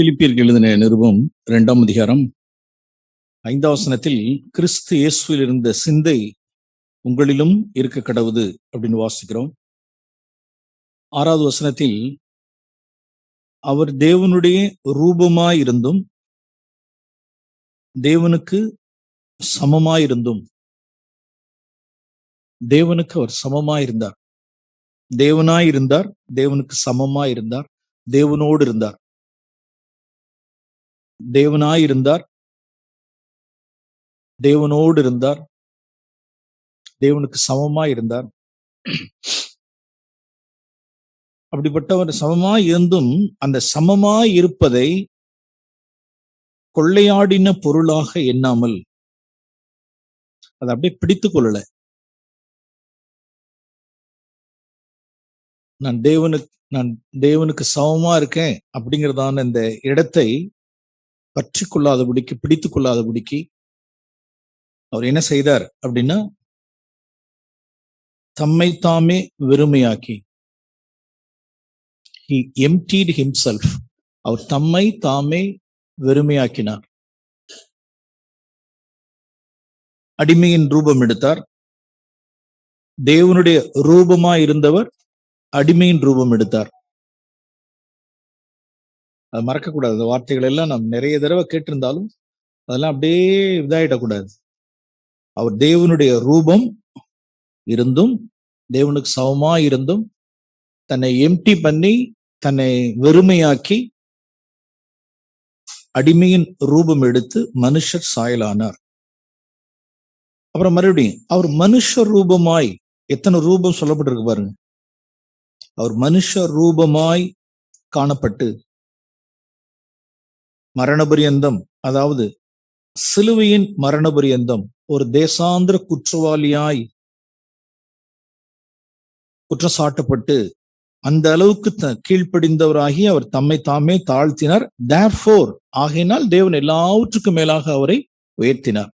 பிலிப்பியர் எழுதின நிருபம் இரண்டாம் அதிகாரம் ஐந்தாவசனத்தில் கிறிஸ்து இயேசுவில் இருந்த சிந்தை உங்களிலும் இருக்க கடவுது அப்படின்னு வாசிக்கிறோம். ஆறாவது வசனத்தில் அவர் தேவனுடைய ரூபமாயிருந்தும் தேவனுக்கு சமமாயிருந்தும் தேவனுக்கு அவர் சமமாயிருந்தார். தேவனாயிருந்தார் தேவனுக்கு சமமாயிருந்தார் தேவனோடு இருந்தார். தேவனாயிருந்தார். தேவனோடு இருந்தார் தேவனுக்கு சமமா இருந்தார் அப்படிப்பட்டவர் சமமா இருந்தும் அந்த சமமா இருப்பதை கொள்ளையாடின பொருளாக எண்ணாமல் அதை அப்படியே பிடித்துக் கொள்ளல. நான் தேவனுக்கு நான் தேவனுக்கு சமமா இருக்கேன் அப்படிங்கிறதான இந்த இடத்தை பற்றி கொள்ளாதபடிக்கு பிடித்து கொள்ளாதபடிக்கு அவர் என்ன செய்தார் அப்படின்னா தம்மை தாமே வெறுமையாக்கி he emptied அவர் தம்மை தாமே வெறுமையாக்கினார். அடிமையின் ரூபம் எடுத்தார். தேவனுடைய ரூபமா இருந்தவர் அடிமையின் ரூபம் எடுத்தார். அது மறக்கக்கூடாது. அந்த வார்த்தைகள் எல்லாம் நாம் நிறைய தடவை கேட்டிருந்தாலும் அதெல்லாம் அப்படியே இதாயிடக்கூடாது. அவர் தேவனுடைய ரூபம் இருந்தும் தேவனுக்கு சமமா இருந்தும் தன்னை எம்டி பண்ணி தன்னை வெறுமையாக்கி அடிமையின் ரூபம் எடுத்து மனுஷர் சாயலானார். அப்புறம் மறுபடியும் அவர் மனுஷ ரூபமாய் எத்தனை ரூபம் சொல்லப்பட்டிருக்கு பாருங்க. அவர் மனுஷ ரூபமாய் காணப்பட்டு மரணபரியந்தம் அதாவது சிலுவையின் மரணபரியந்தம் ஒரு தேசாந்திர குற்றவாளியாய் குற்றம் சாட்டப்பட்டு அந்த அளவுக்கு த- கீழ்ப்படிந்தவராகி அவர் தம்மை தாமே தாழ்த்தினார். தேர்ஃபோர் ஆகையினால் தேவன் எல்லாவற்றுக்கும் மேலாக அவரை உயர்த்தினார்.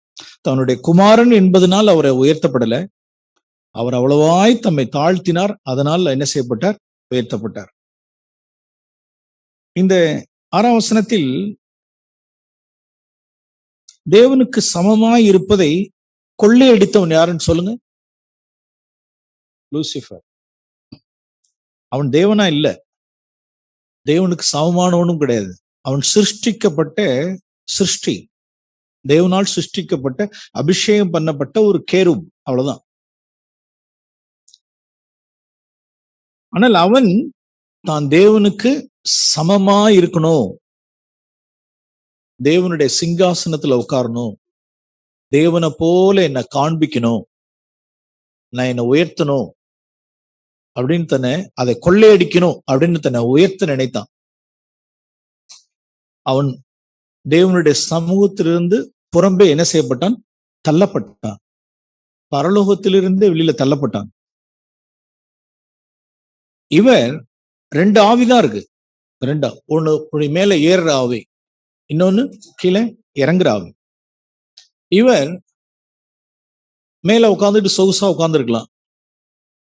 தன்னுடைய குமாரன் என்பதனால் அவரை உயர்த்தப்படல. அவர் அவ்வளவாய் தம்மை தாழ்த்தினார். அதனால் என்ன செய்யப்பட்டார்? உயர்த்தப்பட்டார். இந்த ஆறாம் வசனத்தில் தேவனுக்கு சமமாய் இருப்பதை கொள்ளையடித்தவன் யாருன்னு சொல்லுங்க? லூசிஃபர் அவன் தேவனா இல்ல. தேவனுக்கு சமமானவனும் கிடையாது. அவன் சிருஷ்டிக்கப்பட்ட சிருஷ்டி. தேவனால் சிருஷ்டிக்கப்பட்ட அபிஷேகம் பண்ணப்பட்ட ஒரு கேரும் அவ்வளவுதான். ஆனால் அவன் தான் தேவனுக்கு சமமா இருக்கணும். தேவனுடைய சிங்காசனத்துல உட்காரணும். தேவனை போல என்னை காண்பிக்கணும். நான் என்னை உயர்த்தணும். அப்படின்னு தன்னை அதை கொள்ளையடிக்கணும் அப்படின்னு தன்னை உயர்த்த நினைத்தான். அவன் தேவனுடைய சமூகத்திலிருந்து புறம்பே என்ன செய்யப்பட்டான்? தள்ளப்பட்டான். பரலோகத்திலிருந்து வெளியில தள்ளப்பட்டான். இவர் ரெண்டு ஆவிதான் இருக்கு. ரெண்டா ஒண்ணு மேல ஏறுற ஆவி. இன்னொன்னு கீழே இறங்குறாங்க இவர் மேல உட்காந்துட்டு சொகுசா உட்காந்துருக்கலாம்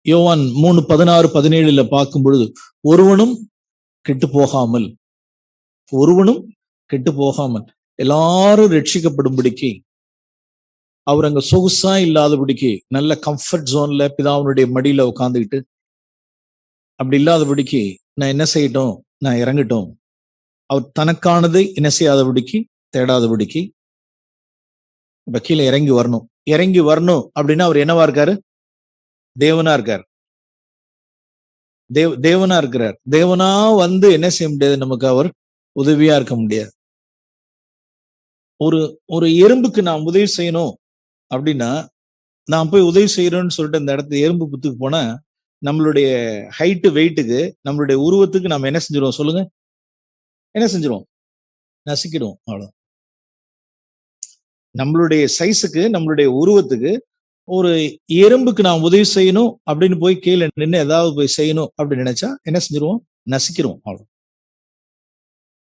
யோவான் மூணு பதினாறு பதினேழுல பார்க்கும் பொழுது ஒருவனும் கெட்டு போகாமல் ஒருவனும் கெட்டு போகாமல் எல்லாரும் ரட்சிக்கப்படும்படிக்கு அவர் அங்க சொகுசா இல்லாதபடிக்கு நல்ல கம்ஃபர்ட் ஜோன்ல பிதாவனுடைய மடியில உட்காந்துக்கிட்டு அப்படி இல்லாதபடிக்கு நான் என்ன செய்யட்டும்? நான் இறங்கட்டும். அவர் தனக்கானது என்ன செய்யாதபடிக்கு தேடாதபடிக்கு இப்ப கீழே இறங்கி வரணும். இறங்கி வரணும் அப்படின்னா அவர் என்னவா இருக்காரு? தேவனா இருக்கார். தேவ் தேவனா இருக்கிறார். தேவனா வந்து என்ன செய்ய முடியாது? நமக்கு அவர் உதவியா இருக்க முடியாது. ஒரு ஒரு எறும்புக்கு நான் உதவி செய்யணும் அப்படின்னா நான் போய் உதவி செய்யறேன்னு சொல்லிட்டு அந்த இடத்துல எறும்பு புத்துக்கு போனா நம்மளுடைய ஹைட்டு வெயிட்டுக்கு நம்மளுடைய உருவத்துக்கு நம்ம என்ன செஞ்சிருவோம் சொல்லுங்க? என்ன செஞ்சிருவோம் நசுக்கிடும் அவ்வளோ நம்மளுடைய சைஸுக்கு நம்மளுடைய உருவத்துக்கு ஒரு எறும்புக்கு நான் உதவி செய்யணும் அப்படின்னு போய் கீழே நின்று ஏதாவது போய் செய்யணும் அப்படின்னு நினைச்சா என்ன செஞ்சிருவோம்? நசுக்கிடுவோம் அவ்வளோ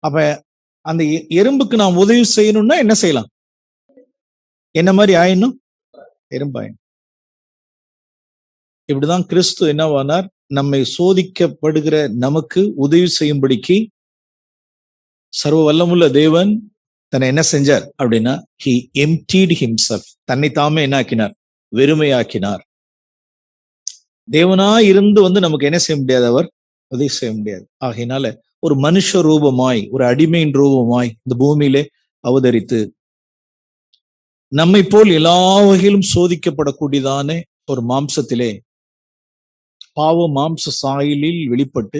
அப்ப அந்த எறும்புக்கு நான் உதவி செய்யணும்னா என்ன செய்யலாம்? என்ன மாதிரி ஆயிடணும்? எறும்பாயினும் இப்படிதான் கிறிஸ்து என்னவானார் நம்மை சோதிக்கப்படுகிற நமக்கு உதவி செய்யும்படிக்கு சர்வ வல்லமுள்ள தேவன் தன்னை என்ன செஞ்சார் அப்படின்னா ஹி எம்டீட் ஹிம்செல்ஃப் தன்னை தாமே என்ன ஆக்கினார் வெறுமையாக்கினார். தேவனா இருந்து வந்து நமக்கு என்ன செய்ய முடியாது அவர்? உதவி செய்ய முடியாது. ஆகையினால ஒரு மனுஷ ரூபமாய் ஒரு அடிமையின் ரூபமாய் இந்த பூமியிலே அவதரித்து நம்மை போல் எல்லா வகையிலும் சோதிக்கப்படக்கூடியதான ஒரு மாம்சத்திலே பாவ மாம்ச சாயலில் வெளிப்பட்டு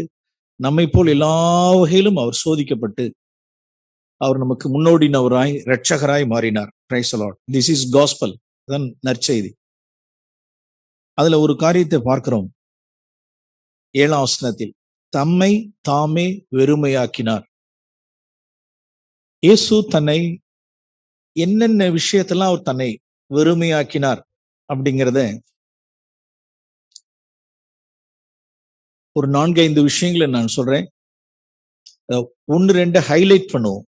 நம்மை போல் எல்லா வகையிலும் அவர் சோதிக்கப்பட்டு அவர் நமக்கு முன்னோடினவராய் ரட்சகராய் மாறினார். கிரைசலாட் திஸ் இஸ் காஸ்பல் தான் நற்செய்தி. அதுல ஒரு காரியத்தை பார்க்கிறோம். ஏழாம் வசனத்தில் தம்மை தாமே வெறுமையாக்கினார். இயேசு தன்னை என்னென்ன விஷயத்தெல்லாம் அவர் தன்னை வெறுமையாக்கினார் அப்படிங்கிறத ஒரு நான்கு ஐந்து விஷயங்களை நான் சொல்றேன். ஒன்று ரெண்டு ஹைலைட் பண்ணுவோம்.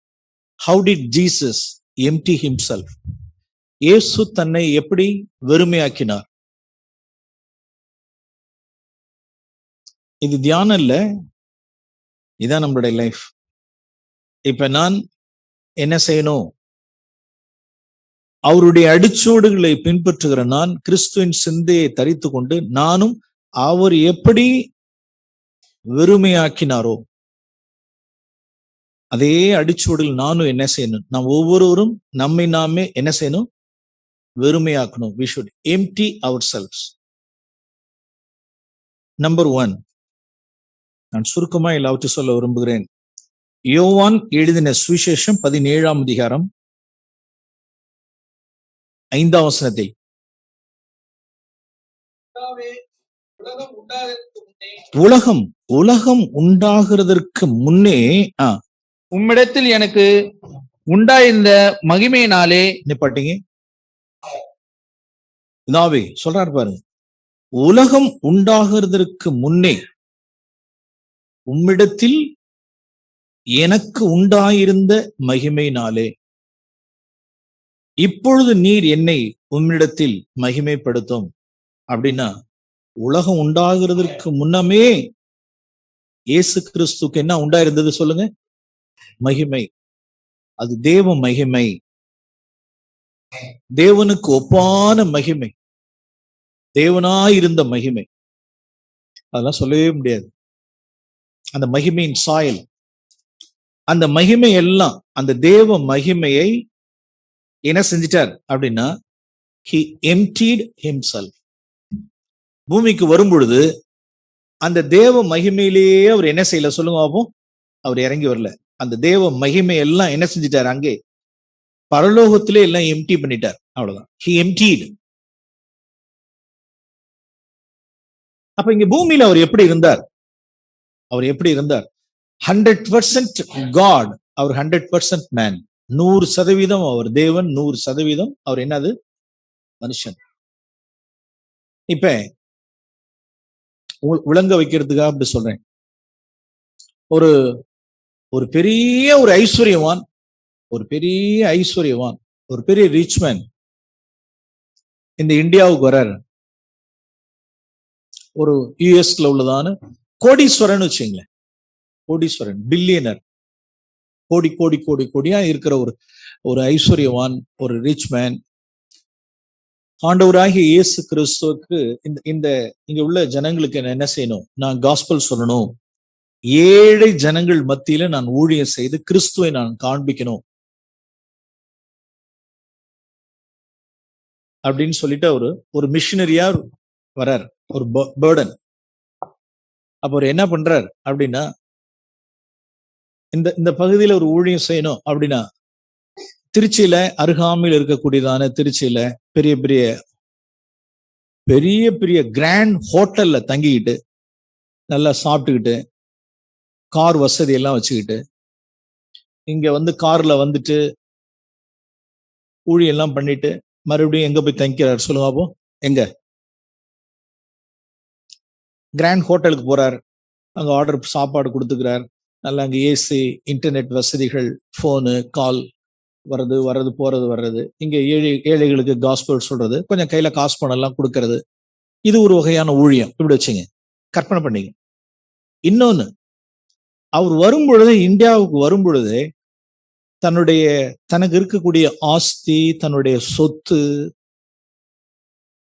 How did Jesus empty himself இயேசு தன்னை எப்படி வெறுமையாக்கினார்? இது தியானம் இல்ல இதான் நம்மளுடைய லைஃப் இப்ப நான் என்ன செய்யணும்? அவருடைய அடிச்சோடுகளை பின்பற்றுகிற நான் கிறிஸ்துவின் சிந்தையை தரித்து கொண்டு நானும் அவர் எப்படி வெறுமையாக்கினாரோ அதே அடிச்சோடுகள் நானும் என்ன செய்யணும்? நாம் ஒவ்வொருவரும் நம்மை நாமே என்ன செய்யணும்? வெறுமையாக்கணும். We should empty ourselves number one நான் சுருக்கமா எல்லாவற்றையும் சொல்ல விரும்புகிறேன். யோவான் எழுதின சுவிசேஷம் பதினேழாம் அதிகாரம் ஐந்தாம் வசனத்தில். உலகம் உலகம் உண்டாகிறதற்கு முன்னே ஆ உம்மிடத்தில் எனக்கு உண்டாயிருந்த மகிமையினாலே நிப்பாட்டிங்க. இதாவே சொல்றாரு பாருங்க. உலகம் உண்டாகிறதற்கு முன்னே உம்மிடத்தில் எனக்கு உண்டாயிருந்த மகிமையினாலே இப்பொழுது நீர் என்னை உம்மிடத்தில் மகிமைப்படுத்தும். அப்படின்னா உலகம் உண்டாகிறதற்கு முன்னமே இயேசு கிறிஸ்துக்கு என்ன உண்டாயிருந்தது சொல்லுங்க? மகிமை. அது தேவ மகிமை. தேவனுக்கு ஒப்பான மகிமை. தேவனாயிருந்த மகிமை. அதெல்லாம் சொல்லவே முடியாது. அந்த மகிமையின் சாயல். அந்த மகிமை எல்லாம் அந்த தேவ மகிமையை என்ன செஞ்சிட்டார் அப்படின்னா ஹி எம்டீட் ஹிம்செல் பூமிக்கு வரும் பொழுது அந்த தேவ மகிமையிலேயே அவர் என்ன செய்யல சொல்லுங்க பாப்போம். அவர் இறங்கி வரல. அந்த தேவ மகிமை எல்லாம் என்ன செஞ்சிட்டார்? அங்கே பரலோகத்திலே எல்லாம் எம்டி பண்ணிட்டார். அவ்வளவுதான். ஹி எம்டீடு அப்ப இங்க பூமியில அவர் எப்படி இருந்தார்? அவர் எப்படி இருந்தார்? ஹண்ட்ரட் பர்சன்ட் காட் அவர் ஹண்ட்ரட் பர்சன்ட் மேன் நூறு சதவீதம் அவர் தேவன் நூறு சதவீதம் அவர் என்னது? மனுஷன். இப்ப உ- விளங்க வைக்கிறதுக்காக அப்படி சொல்றேன். ஒரு ஒரு பெரிய ஒரு ஐஸ்வர்யவான் ஒரு பெரிய ஐஸ்வர்யவான் ஒரு பெரிய ரிச்மேன் இந்த இந்தியாவுக்கு வர்றாரு. ஒரு யூஎஸ்ல உள்ளதான கோடீஸ்வரன் வச்சுங்களேன். கோடீஸ்வரன் பில்லியனர் கோடி கோடி கோடி கோடியா இருக்கிற ஒரு ஒரு ஐஸ்வர்யவான் ஒரு ரிச் மேன் ஆண்டவராகிய இயேசு கிறிஸ்துவுக்கு இந்த இந்த இங்க உள்ள ஜனங்களுக்கு என்ன செய்யணும்? நான் காஸ்பல் சொல்லணும். ஏழை ஜனங்கள் மத்தியில நான் ஊழியம் செய்து கிறிஸ்துவை நான் காண்பிக்கணும். அப்படின்னு சொல்லிட்டு அவரு ஒரு மிஷினரியா வர்றார். ஒரு பேர்டன் அப்ப அவர் என்ன பண்றார் அப்படின்னா இந்த இந்த பகுதியில ஒரு ஊழியம் செய்யணும் அப்படின்னா திருச்சியில அருகாமையில் இருக்கக்கூடியதான திருச்சியில பெரிய பெரிய பெரிய பெரிய கிராண்ட் ஹோட்டல்ல தங்கிக்கிட்டு நல்லா சாப்பிட்டுக்கிட்டு கார் வசதி எல்லாம் வச்சுக்கிட்டு இங்க வந்து கார்ல வந்துட்டு ஊழியம் எல்லாம் பண்ணிட்டு மறுபடியும் எங்க போய் தங்கிக்கிறார் சொல்லுங்க அப்போ எங்க? கிராண்ட் ஹோட்டலுக்கு போறார். அங்க ஆர்டர் சாப்பாடு கொடுத்துக்கிறார். நல்லா அங்க ஏசி இன்டர்நெட் வசதிகள் ஃபோனு கால் வர்றது வர்றது போறது வர்றது. இங்க ஏழை ஏழைகளுக்கு காஸ்பல் சொல்றது. கொஞ்சம் கையில காசு பணம் கொடுக்கறது. இது ஒரு வகையான ஊழியம். இப்படி வச்சுங்க. கற்பனை பண்ணிங்க. இன்னொன்னு அவர் வரும் பொழுது இந்தியாவுக்கு வரும் பொழுது தன்னுடைய தனக்கு இருக்கக்கூடிய ஆஸ்தி தன்னுடைய சொத்து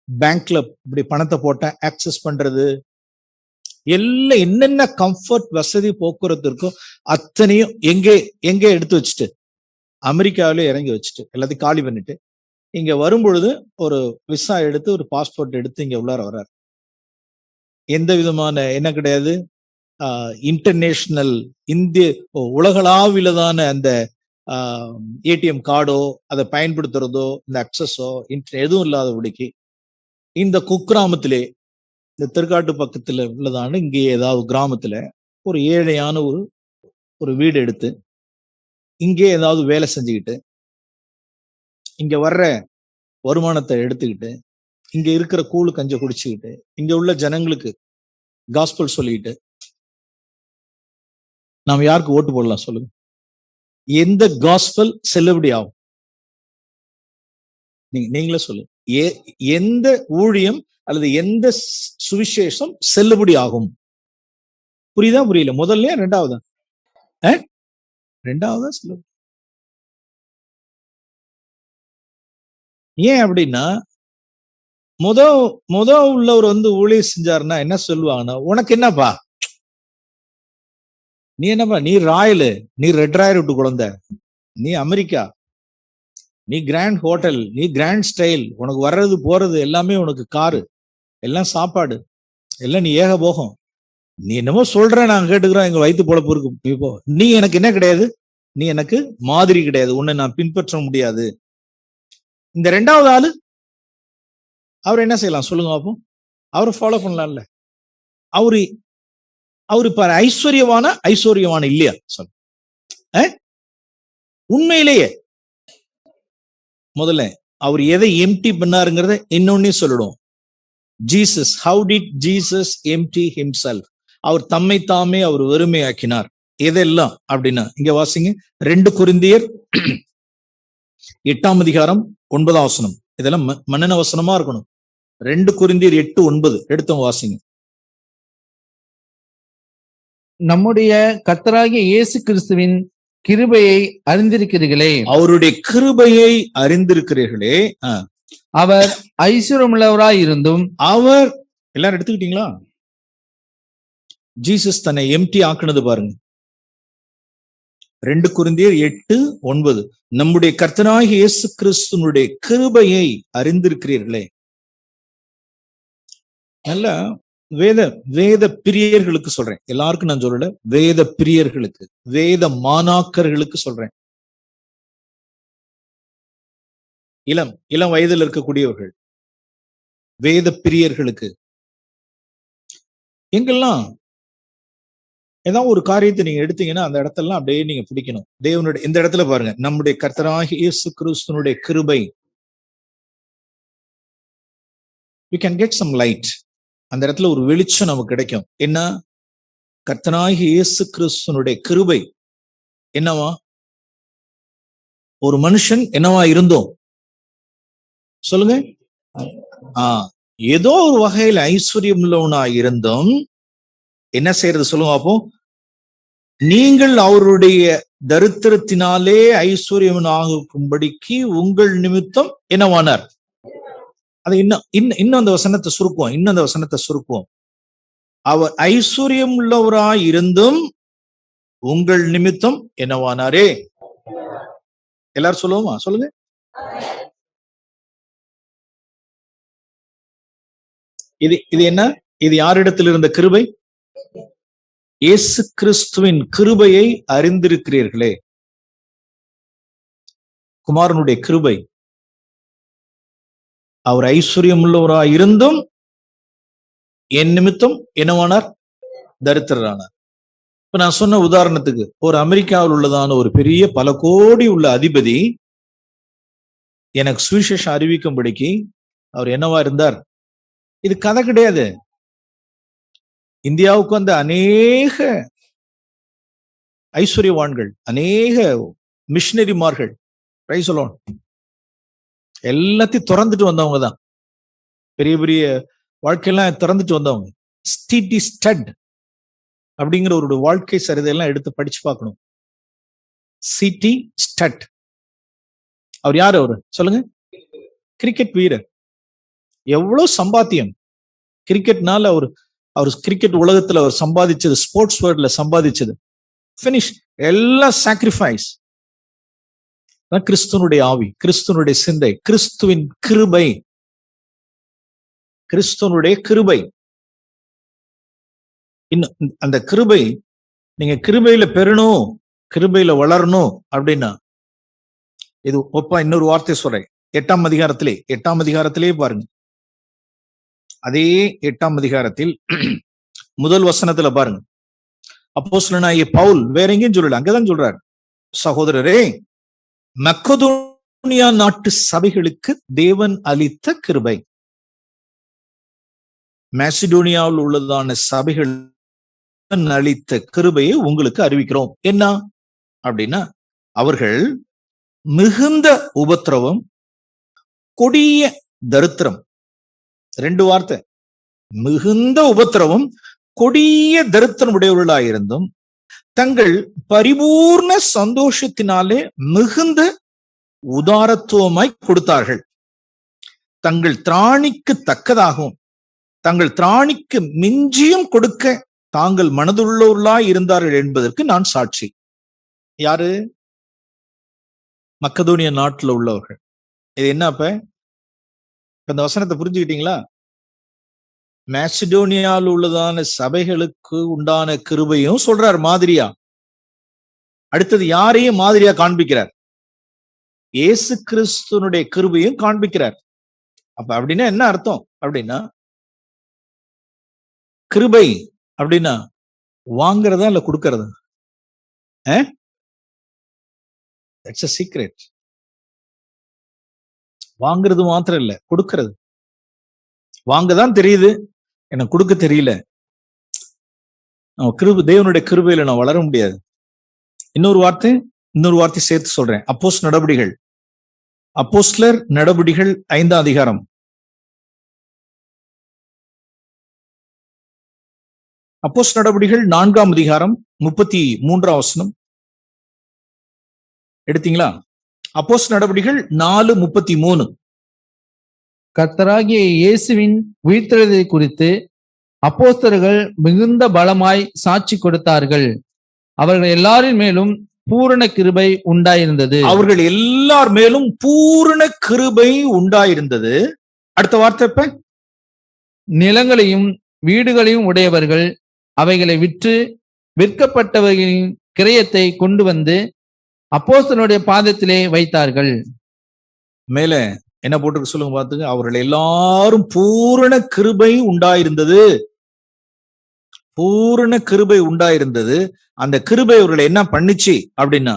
பேங்க்ல இப்படி பணத்தை போட்டா ஆக்சஸ் பண்றது எல்லாம் என்னென்ன கம்ஃபர்ட் வசதி போக்குவரத்து இருக்கோ அத்தனையும் எங்கே எங்கே எடுத்து வச்சுட்டு அமெரிக்காவிலே இறங்கி வச்சுட்டு எல்லாத்தையும் காலி பண்ணிட்டு இங்க வரும்பொழுது ஒரு விசா எடுத்து ஒரு பாஸ்போர்ட் எடுத்து இங்க உள்ளார வர்றாரு. எந்த விதமான என்ன கிடையாது. இன்டர்நேஷனல் இந்திய உலகளாவிலதான அந்த ஏடிஎம் கார்டோ அதை பயன்படுத்துறதோ இந்த அக்சஸோ எதுவும் இல்லாதபடிக்கு இந்த குக்கிராமத்திலே இந்த திருக்காட்டு பக்கத்துல உள்ளதான இங்கே ஏதாவது கிராமத்துல ஒரு ஏழையான ஒரு ஒரு வீடு எடுத்து இங்கே ஏதாவது வேலை செஞ்சுக்கிட்டு இங்க வர்ற வருமானத்தை எடுத்துக்கிட்டு இங்க இருக்கிற கூழு கஞ்ச குடிச்சுக்கிட்டு இங்க உள்ள ஜனங்களுக்கு காஸ்பல் சொல்லிட்டு நாம் யாருக்கு ஓட்டு போடலாம் சொல்லுங்க. எந்த காஸ்பல் செல்லுபடி ஆகும்? நீங்க நீங்களே சொல்லுங்க எ- எந்த ஊழியம் அல்லது எந்த சுவிசேஷம் செல்லுபடி ஆகும்? புரியுதா புரியல? முதல்ல ரெண்டாவதா? அஹ்? ரெண்டாவதா செல்லுபடி ஏன் அப்படின்னா முத முத உள்ளவர் வந்து ஊழியர் செஞ்சாருன்னா என்ன சொல்லுவாங்கன்னா உனக்கு என்னப்பா? நீ என்னப்பா நீ ராயலு. நீ ரெட் ராயல் விட்டு குழந்தை. நீ அமெரிக்கா. நீ கிராண்ட் ஹோட்டல். நீ கிராண்ட் ஸ்டைல். உனக்கு வர்றது போறது எல்லாமே உனக்கு காரு. எல்லாம் சாப்பாடு. எல்லாம் நீ ஏக போகும் நீ என்னமோ சொல்ற நான் கேட்டுக்கிறோம் எங்க வயிற்று பொழப்பு இருக்கு. நீ போ. நீ எனக்கு என்ன கிடையாது? நீ எனக்கு மாதிரி கிடையாது. உன்னை நான் பின்பற்ற முடியாது. இந்த ரெண்டாவது ஆளு அவர் என்ன செய்யலாம்? சொல்லுங்க பாப்போம். அவரை ஃபாலோ பண்ணலாம்ல. அவரு அவரு இப்ப ஐஸ்வர்யவான ஐஸ்வர்யவான இல்லையா? சொல் அஹ்? உண்மையிலேயே. முதல்ல அவர் எதை எம்டி பண்ணாருங்கிறத இன்னொன்னே சொல்லிடும் Jesus how did Jesus empty himself அவர் தம்மை தாமே அவர் வெறுமையாக்கினார். எதெல்லாம் அப்படின்னா இங்க வாசிங்க. ரெண்டு குருந்தியர் எட்டாம் அதிகாரம் ஒன்பதாம் வசனம். இதெல்லாம் ம- மன்னன வசனமா இருக்கணும். ரெண்டு குருந்தியர் எட்டு ஒன்பது. எடுத்தோம் வாசிங்க. நம்முடைய கர்த்தராகிய இயேசு கிறிஸ்துவின் கிருபையை அறிந்திருக்கிறீர்களே. அவருடைய கிருபையை அறிந்திருக்கிறீர்களே. அவர் ஐஸ்வர்யமுள்ளவராய் இருந்தும் அவர் எல்லாரும் எடுத்துக்கிட்டீங்களா? ஜீசஸ் தன்னை எம்டி ஆக்குனது பாருங்க. ரெண்டு குருந்தியர் எட்டு ஒன்பது. நம்முடைய கர்த்தனாகிய இயேசு கிறிஸ்துனுடைய கிருபையை அறிந்திருக்கிறீர்களே. நல்ல வேத வேத பிரியர்களுக்கு சொல்றேன். எல்லாருக்கும் நான் சொல்லல வேத பிரியர்களுக்கு வேத மாணாக்கர்களுக்கு சொல்றேன். இளம் இளம் வயதில் இருக்கக்கூடியவர்கள் வேத பிரியர்களுக்கு. எங்கெல்லாம் ஏதாவது ஒரு காரியத்தை நீங்க எடுத்தீங்கன்னா அந்த இடத்தெல்லாம் அப்படியே நீங்க பிடிக்கணும். தேவனுடைய இந்த இடத்துல பாருங்க நம்முடைய கர்த்தராகிய இயேசு கிறிஸ்துனுடைய கிருபை. We can get some light அந்த இடத்துல ஒரு வெளிச்சம் நமக்கு கிடைக்கும். என்ன? கர்த்தனாகி இயேசு கிறிஸ்துனுடைய கிருபை. என்னவா? ஒரு மனுஷன் என்னவா இருந்தோம்? சொல்லுங்க. ஆ ஏதோ ஒரு வகையில ஐஸ்வர்யம் உள்ளவனா இருந்தும். என்ன செய்யறது சொல்லுங்க அப்போ நீங்கள் அவருடைய தரித்திரத்தினாலே ஐஸ்வர்யவனாகும்படிக்கு உங்கள் நிமித்தம் என்னவானார்? அதை இன்னும் இன்னும் இன்னும் அந்த வசனத்தை சுருக்குவோம் இன்னும் அந்த வசனத்தை சுருக்குவோம். அவர் ஐஸ்வர்யம் உள்ளவராய் இருந்தும் உங்கள் நிமித்தம் என்னவானாரே? எல்லாரும் சொல்லுவோமா? சொல்லுங்க. இது இது என்ன? இது யாரிடத்தில் இருந்த கிருபை? இயேசு கிறிஸ்துவின் கிருபையை அறிந்திருக்கிறீர்களே. குமாரனுடைய கிருபை. அவர் ஐஸ்வர்யம் உள்ளவராய் இருந்தும் என் நிமித்தம் என்னவானார்? தரித்திரரானார். இப்ப நான் சொன்ன உதாரணத்துக்கு ஒரு அமெரிக்காவில் உள்ளதான ஒரு பெரிய பல கோடி உள்ள அதிபதி எனக்கு சுவிசேஷம் அறிவிக்கும்படிக்கு அவர் என்னவா இருந்தார்? இது கதை கிடையாது. இந்தியாவுக்கு வந்த அநேக ஐஸ்வர்யவான்கள் அநேக மிஷினரிமார்கள் ரைஸ் எல்லாத்தையும் திறந்துட்டு வந்தவங்க தான். பெரிய பெரிய வாழ்க்கையெல்லாம் திறந்துட்டு வந்தவங்க. ஸ்டிடி ஸ்டட் அப்படிங்கிற ஒரு வாழ்க்கை சரிதையெல்லாம் எடுத்து படிச்சு பார்க்கணும். சிடி ஸ்டட் அவர் யார் அவரு? சொல்லுங்க. கிரிக்கெட் வீரர். எவ்வளவு சம்பாத்தியம். கிரிக்கெட்னால அவர் அவர் கிரிக்கெட் உலகத்துல அவர் சம்பாதிச்சது ஸ்போர்ட்ஸ் வேர்ல்ட்ல சம்பாதிச்சது. பினிஷ் எல்லாம் சாக்ரிஃபைஸ் கிறிஸ்துவனுடைய ஆவி கிறிஸ்துனுடைய சிந்தை கிறிஸ்துவின் கிருபை. கிறிஸ்துவனுடைய கிருபை. இன்னும் அந்த கிருபை நீங்க கிருபையில பெறணும் கிருபையில வளரணும் அப்படின்னா இது ஒப்பா இன்னொரு வார்த்தை சொல்றேன். எட்டாம் அதிகாரத்திலே எட்டாம் அதிகாரத்திலே பாருங்க. அதே எட்டாம் அதிகாரத்தில் முதல் வசனத்துல பாருங்க. அப்போஸ்தலனாகிய பவுல் வேற எங்கேயும் சொல்லல அங்கதான் சொல்றாரு. சகோதரரே மக்கதோனியா நாட்டு சபைகளுக்கு தேவன் அளித்த கிருபை. மேசிடோனியாவில் உள்ளதான சபைகள் அளித்த கிருபையை உங்களுக்கு அறிவிக்கிறோம். என்ன? அப்படின்னா அவர்கள் மிகுந்த உபத்திரவம் கொடிய தரித்திரம். ரெண்டு வார்த்தை. மிகுந்த உபத்திரவம் கொடிய தரித்திரம் உடையவர்களாயிருந்தும் தங்கள் பரிபூர்ண சந்தோஷத்தினாலே மிகுந்த உதாரத்துவமாய் கொடுத்தார்கள். தங்கள் திராணிக்கு தக்கதாகவும் தங்கள் திராணிக்கு மிஞ்சியும் கொடுக்க தாங்கள் மனதுள்ளவர்களாய் இருந்தார்கள் என்பதற்கு நான் சாட்சி. யாரு? மக்கதோனிய நாட்டில் உள்ளவர்கள். இது என்ன அப்ப? இந்த வசனத்தை புரிஞ்சுக்கிட்டீங்களா? மேசிடோனியாவில் உள்ளதான சபைகளுக்கு உண்டான கிருபையும் சொல்றார் மாதிரியா. அடுத்தது யாரையும் மாதிரியா காண்பிக்கிறார்? இயேசு கிறிஸ்துனுடைய கிருபையும் காண்பிக்கிறார். அப்ப அப்படின்னா என்ன அர்த்தம்? அப்படின்னா கிருபை அப்படின்னா வாங்குறதா இல்ல கொடுக்கறதா? தட்ஸ் அ சீக்ரெட் வாங்குறது மாத்திரம் இல்ல கொடுக்கறது. வாங்கதான் தெரியுது. எனக்கு கொடுக்க தெரியல. கிருபு கிருப தேவனுடைய கிருபையில நான் வளர முடியாது. இன்னொரு வார்த்தை இன்னொரு வார்த்தை சேர்த்து சொல்றேன். அப்போஸ் நடவடிகள் அப்போஸ்லர் நடவடிகள் ஐந்தாம் அதிகாரம். அப்போஸ் நடவடிகள் நான்காம் அதிகாரம் முப்பத்தி மூன்றாம் வசனம். எடுத்தீங்களா? அப்போஸ் நடவடிகள் நாலு முப்பத்தி மூணு. கர்த்தராகிய இயேசுவின் உயிர்த்தெழுதலை குறித்து அப்போஸ்தலர்கள் மிகுந்த பலமாய் சாட்சி கொடுத்தார்கள். அவர்கள் எல்லாரின் மேலும் பூரண கிருபை உண்டாயிருந்தது. அவர்கள் எல்லார் மேலும் பூரண கிருபை உண்டாயிருந்தது. அடுத்த வார்த்தை நிலங்களையும் வீடுகளையும் உடையவர்கள் அவைகளை விற்று விற்கப்பட்டவர்களின் கிரயத்தை கொண்டு வந்து அப்போஸ்தலனுடைய பாதத்திலே வைத்தார்கள். மேல என்ன போட்டிருக்கு சொல்லுங்க பாத்துங்க. அவர்கள் எல்லாரும் பூரண கிருபை உண்டாயிருந்தது. பூரண கிருபை உண்டாயிருந்தது. அந்த கிருபை அவர்களை என்ன பண்ணுச்சு அப்படின்னா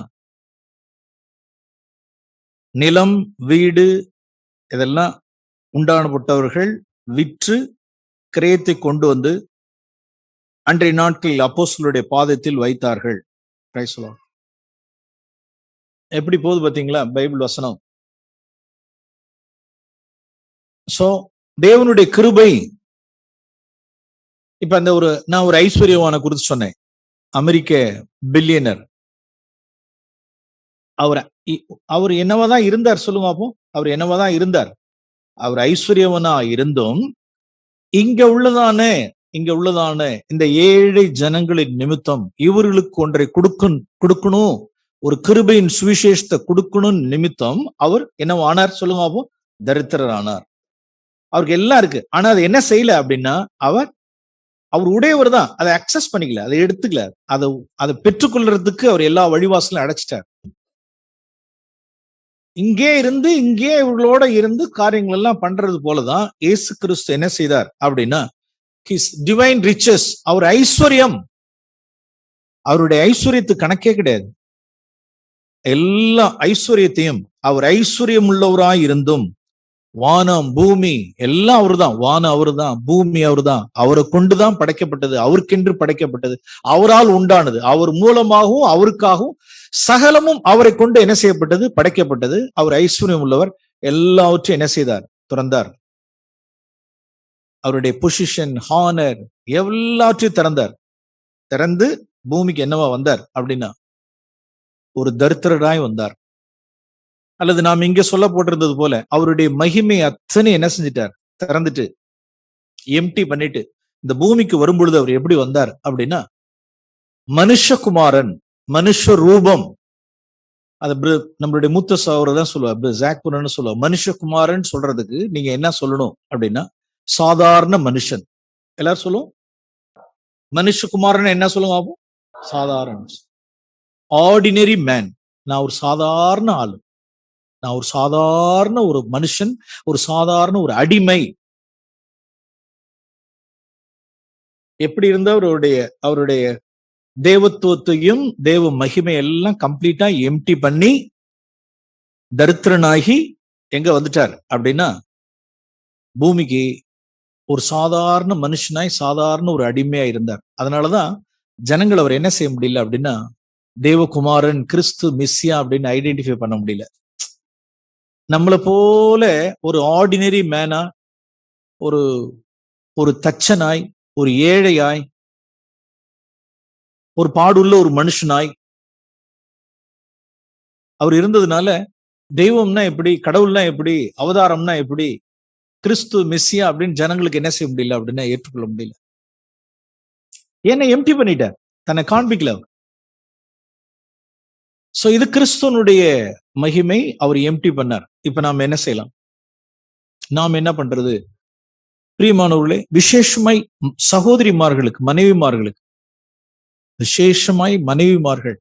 நிலம் வீடு இதெல்லாம் உண்டானப்பட்டவர்கள் விற்று கிரயத்தை கொண்டு வந்து அன்றைய நாட்களில் அப்போஸ்தலருடைய பாதத்தில் வைத்தார்கள். எப்படி போகுது பாத்தீங்களா? பைபிள் வசனம். சோ தேவனுடைய கிருபை. இப்ப அந்த ஒரு நான் ஒரு ஐஸ்வர்யவான குறித்து சொன்னேன். அமெரிக்க பில்லியனர். அவர் அவர் என்னவாதான் இருந்தார் சொல்லுங்க அப்போ அவர் என்னவாதான் இருந்தார்? அவர் ஐஸ்வர்யவனா இருந்தும் இங்க உள்ளதானே இங்க உள்ளதான இந்த ஏழை ஜனங்களின் நிமித்தம் இவர்களுக்கு ஒன்றை கொடுக்கும் கொடுக்கணும். ஒரு கிருபையின் சுவிசேஷத்தை கொடுக்கணும் நிமித்தம் அவர் என்னவானார் சொல்லுங்க அப்போ தரித்திரர் ஆனார் அவருக்கு எல்லாம் இருக்கு. ஆனா அது என்ன செய்யல அப்படின்னா அவர் அவர் உடையவர் தான். அதை அக்சஸ் பண்ணிக்கல. அதை எடுத்துக்கல. அதை அதை பெற்றுக்கொள்றதுக்கு அவர் எல்லா வழிவாசலும் அடைச்சிட்டார். இங்கே இருந்து இங்கே இவர்களோட இருந்து காரியங்கள் எல்லாம் பண்றது போலதான் இயேசு கிறிஸ்து என்ன செய்தார் அப்படின்னா ஹிஸ் டிவைன் ரிச்சஸ் அவர் ஐஸ்வர்யம். அவருடைய ஐஸ்வர்யத்து கணக்கே கிடையாது. எல்லா ஐஸ்வர்யத்தையும் அவர் ஐஸ்வர்யம் உள்ளவராய் இருந்தும் வானம் பூமி எல்லாம் அவர்தான். வானம் அவர்தான் பூமி அவர்தான். அவரை கொண்டுதான் படைக்கப்பட்டது அவருக்கென்று படைக்கப்பட்டது. அவரால் உண்டானது. அவர் மூலமாகவும் அவருக்காகவும் சகலமும் அவரை கொண்டு என்ன செய்யப்பட்டது? படைக்கப்பட்டது. அவர் ஐஸ்வர்யம் உள்ளவர். எல்லாவற்றையும் என்ன செய்தார்? துறந்தார். அவருடைய பொசிஷன் ஹானர் எல்லாவற்றையும் திறந்தார். திறந்து பூமிக்கு என்னவா வந்தார் அப்படின்னா ஒரு தரித்திரராய் வந்தார். அல்லது நாம் இங்க சொல்ல போட்டிருந்தது போல அவருடைய மகிமை அத்தனை என்ன செஞ்சிட்டார்? திறந்துட்டு எம்டி பண்ணிட்டு இந்த பூமிக்கு வரும்பொழுது அவர் எப்படி வந்தார் அப்படின்னா மனுஷகுமாரன் மனுஷ ரூபம் அது நம்மளுடைய மூத்த சகோதரர் தான் சொல்லுவார் ஜாக்புரன் சொல்லுவார். மனுஷகுமாரன் சொல்றதுக்கு நீங்க என்ன சொல்லணும் அப்படின்னா சாதாரண மனுஷன். எல்லாரும் சொல்லுவோம்? மனுஷகுமாரன் என்ன சொல்லுங்க சாதாரண ஆர்டினரி மேன் நான் ஒரு சாதாரண ஆளு. நான் ஒரு சாதாரண ஒரு மனுஷன் ஒரு சாதாரண ஒரு அடிமை. எப்படி இருந்த அவருடைய அவருடைய தேவத்துவத்தையும் தேவ மகிமை எல்லாம் கம்ப்ளீட்டா எம்டி பண்ணி தரித்திரனாகி எங்க வந்துட்டார்? அப்படின்னா பூமிக்கு ஒரு சாதாரண மனுஷனாய் சாதாரண ஒரு அடிமையா இருந்தார். அதனாலதான் ஜனங்கள் அவர் என்ன செய்ய முடியல அப்படின்னா தேவகுமாரன் கிறிஸ்து மிஸ்ஸியா அப்படின்னு ஐடென்டிஃபை பண்ண முடியல. நம்மளை போல ஒரு ஆர்டினரி மேனா ஒரு ஒரு தச்சனாய் ஒரு ஏழையாய் ஒரு பாடுள்ள ஒரு மனுஷனாய் அவர் இருந்ததுனால தெய்வம்னா எப்படி கடவுள்னா எப்படி அவதாரம்னா எப்படி கிறிஸ்து மெஸ்ஸியா அப்படின்னு ஜனங்களுக்கு என்ன செய்ய முடியல அப்படின்னா ஏற்றுக்கொள்ள முடியல. ஏன்னா எம்டி பண்ணிட்டார். தன்னை காண்பிக்கல அவர். சோ இது கிறிஸ்துவனுடைய மகிமை அவர் எம்டி பண்ணார். இப்ப நாம் என்ன செய்யலாம்? நாம் என்ன பண்றது? பிரியமானவர்களே விசேஷமாய் சகோதரிமார்களுக்கு மனைவிமார்களுக்கு விசேஷமாய் மனைவிமார்கள்.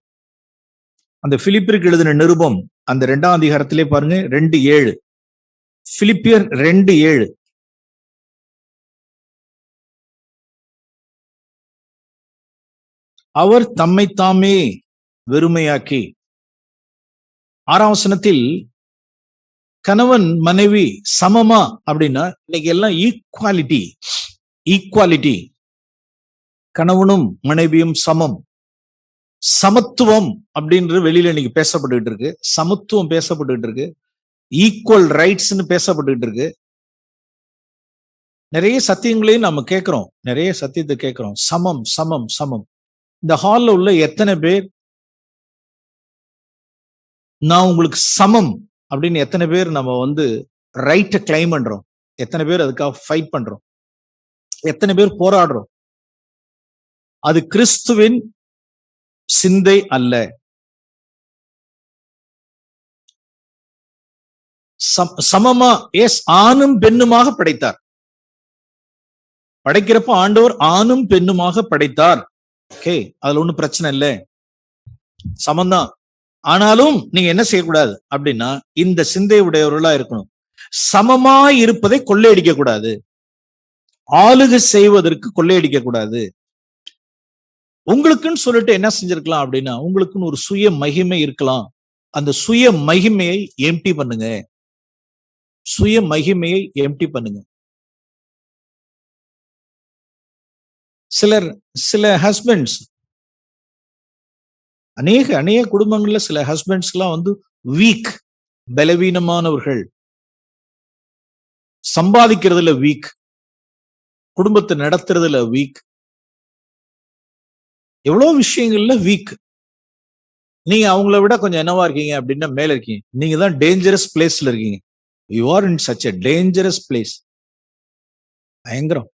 அந்த பிலிப்பிற்கு எழுதின நிருபம் அந்த ரெண்டாம் அதிகாரத்திலே பாருங்க ரெண்டு ஏழு. பிலிப்பியர் ரெண்டு ஏழு. அவர் தம்மை தாமே வெறுமையாக்கி ஆறாம் வசனத்தில் கணவன் மனைவி சமமா அப்படின்னா இன்னைக்கு எல்லாம் ஈக்குவாலிட்டி ஈக்குவாலிட்டி கணவனும் மனைவியும் சமம். சமத்துவம் அப்படின்ற வெளியில இன்னைக்கு பேசப்பட்டுகிட்டு இருக்கு. சமத்துவம் பேசப்பட்டுகிட்டு இருக்கு. ஈக்குவல் ரைட்ஸ்ன்னு பேசப்பட்டுகிட்டு இருக்கு. நிறைய சத்தியங்களையும் நம்ம கேட்கிறோம். நிறைய சத்தியத்தை கேட்கிறோம். சமம் சமம் சமம். இந்த ஹால்ல உள்ள எத்தனை பேர் நான் உங்களுக்கு சமம் அப்படின்னு எத்தனை பேர் நம்ம வந்து ரைட்டை கிளைம் பண்றோம். எத்தனை பேர் அதுக்காக ஃபைட் பண்றோம். எத்தனை பேர் போராடுறோம். அது கிறிஸ்துவின் சிந்தை அல்ல. சம்- சமமா எஸ் ஆணும் பெண்ணுமாக படைத்தார். படைக்கிறப்ப ஆண்டவர் ஆணும் பெண்ணுமாக படைத்தார். ஓகே அதுல ஒண்ணும் பிரச்சனை இல்லை. சமந்தான் ஆனாலும் நீங்க என்ன செய்யக்கூடாது? அப்படின்னா இந்த சிந்தை உடையவர்களா இருக்கணும். சமமா இருப்பதை கொள்ளையடிக்க கூடாது. ஆளுகை செய்வதற்கு கொள்ளையடிக்க கூடாது. உங்களுக்குன்னு சொல்லிட்டு என்ன செஞ்சிருக்கலாம் அப்படின்னா உங்களுக்குன்னு ஒரு சுய மகிமை இருக்கலாம். அந்த சுய மகிமையை எம்டி பண்ணுங்க. சுய மகிமையை எம்டி பண்ணுங்க. சிலர் சில ஹஸ்பண்ட்ஸ் அநேக அநேக குடும்பங்கள்ல சில ஹஸ்பண்ட்ஸ் எல்லாம் வந்து வீக் பலவீனமானவர்கள். சம்பாதிக்கிறதுல வீக் குடும்பத்தை நடத்துறதுல வீக் எவ்வளவு விஷயங்கள்ல வீக் நீங்க அவங்கள விட கொஞ்சம் என்னவா இருக்கீங்க அப்படின்னா மேல இருக்கீங்க. நீங்க தான் டேஞ்சரஸ் பிளேஸ்ல இருக்கீங்க. You are in such a dangerous place பயங்கரம்.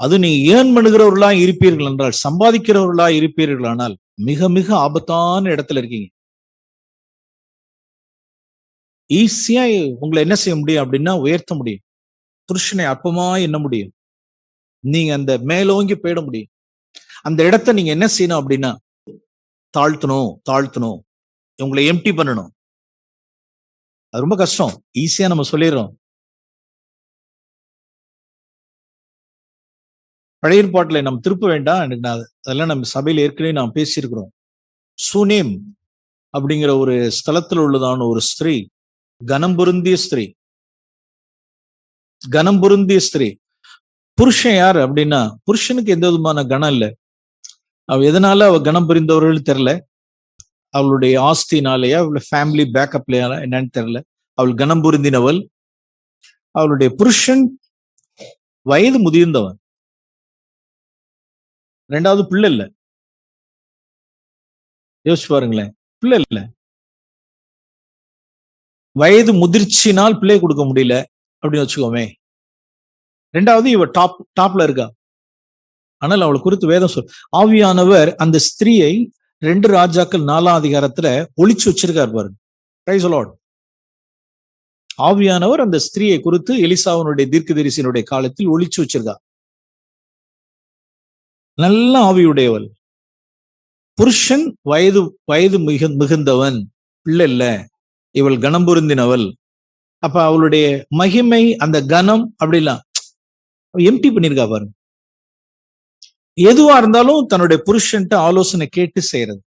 அது நீங்க ஏர்ன் பண்ணுகிறவர்களா இருப்பீர்கள் என்றால் சம்பாதிக்கிறவர்களா இருப்பீர்கள் ஆனால் மிக மிக ஆபத்தான இடத்துல இருக்கீங்க. ஈஸியா உங்களை என்ன செய்ய முடியும் அப்படின்னா உயர்த்த முடியும். புருஷனை அற்பமா எண்ண முடியும். நீங்க அந்த மேலோங்கி போயிட முடியும். அந்த இடத்த நீங்க என்ன செய்யணும் அப்படின்னா தாழ்த்தணும் தாழ்த்தணும். உங்களை எம்டி பண்ணணும். அது ரொம்ப கஷ்டம். ஈஸியா நம்ம சொல்லிடுறோம். பழைய ஏற்பாட்டில் நம்ம திருப்ப வேண்டாம் எனக்கு நான் அதெல்லாம் நம்ம சபையில் ஏற்கனவே நாம் பேசியிருக்கிறோம். சுனேம் அப்படிங்கிற ஒரு ஸ்தலத்தில் உள்ளதான ஒரு ஸ்திரீ கனம் பொருந்திய ஸ்திரீ. கனம் பொருந்திய ஸ்திரீ. புருஷன் யார் அப்படின்னா புருஷனுக்கு எந்த விதமான கனம் இல்லை. அவ எதனால அவ கனம் புரிந்தவர்கள் தெரியல. அவளுடைய ஆஸ்தினாலேயா அவளுடைய ஃபேமிலி பேக்கப்லயா என்னன்னு தெரியல. அவள் கனம் புரிந்தினவள். அவளுடைய புருஷன் வயது முதிர்ந்தவன். ரெண்டாவது பிள்ளை இல்ல. யோசிச்சு பாருங்களேன். பிள்ளை இல்ல. வயது முதிர்ச்சினால் பிள்ளை கொடுக்க முடியல அப்படின்னு வச்சுக்கோமே. ரெண்டாவது இவ டாப் டாப்ல இருக்கா. ஆனால் அவளை குறித்து வேதம் சொல் ஆவியானவர் அந்த ஸ்திரீயை ரெண்டு ராஜாக்கள் நாலாம் அதிகாரத்துல ஒழிச்சு வச்சிருக்கார் பாருங்க. ஆவியானவர் அந்த ஸ்திரீயை குறித்து எலிசாவனுடைய தீர்க்கதரிசியினுடைய காலத்தில் ஒழிச்சு வச்சிருக்கார் நல்ல ஆவியுடையவள். புருஷன் வயது வயது மிகு மிகுந்தவன். பிள்ளை இல்ல. இவள் கனம் பொருந்தினவள். அப்ப அவளுடைய மகிமை அந்த கனம் அப்படிலாம் எம்டி பண்ணிருக்கா பாருங்க. எதுவா இருந்தாலும் தன்னுடைய புருஷன்ட்ட ஆலோசனை கேட்டு செய்யறது.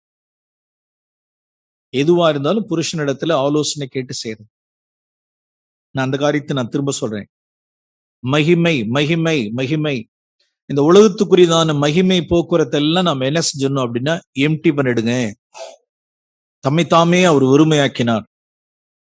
எதுவா இருந்தாலும் புருஷனிடத்துல ஆலோசனை கேட்டு செய்யறது. நான் அந்த காரியத்தை நான் திரும்ப சொல்றேன். மகிமை மகிமை மகிமை. இந்த உலகத்துக்குரியதான மகிமை போக்குவரத்தை எல்லாம் நம்ம என்ன செஞ்சிடணும் அப்படின்னா எம்டி பண்ணிடுங்க. தம்மை தாமே அவர் ஒருமையாக்கினார்.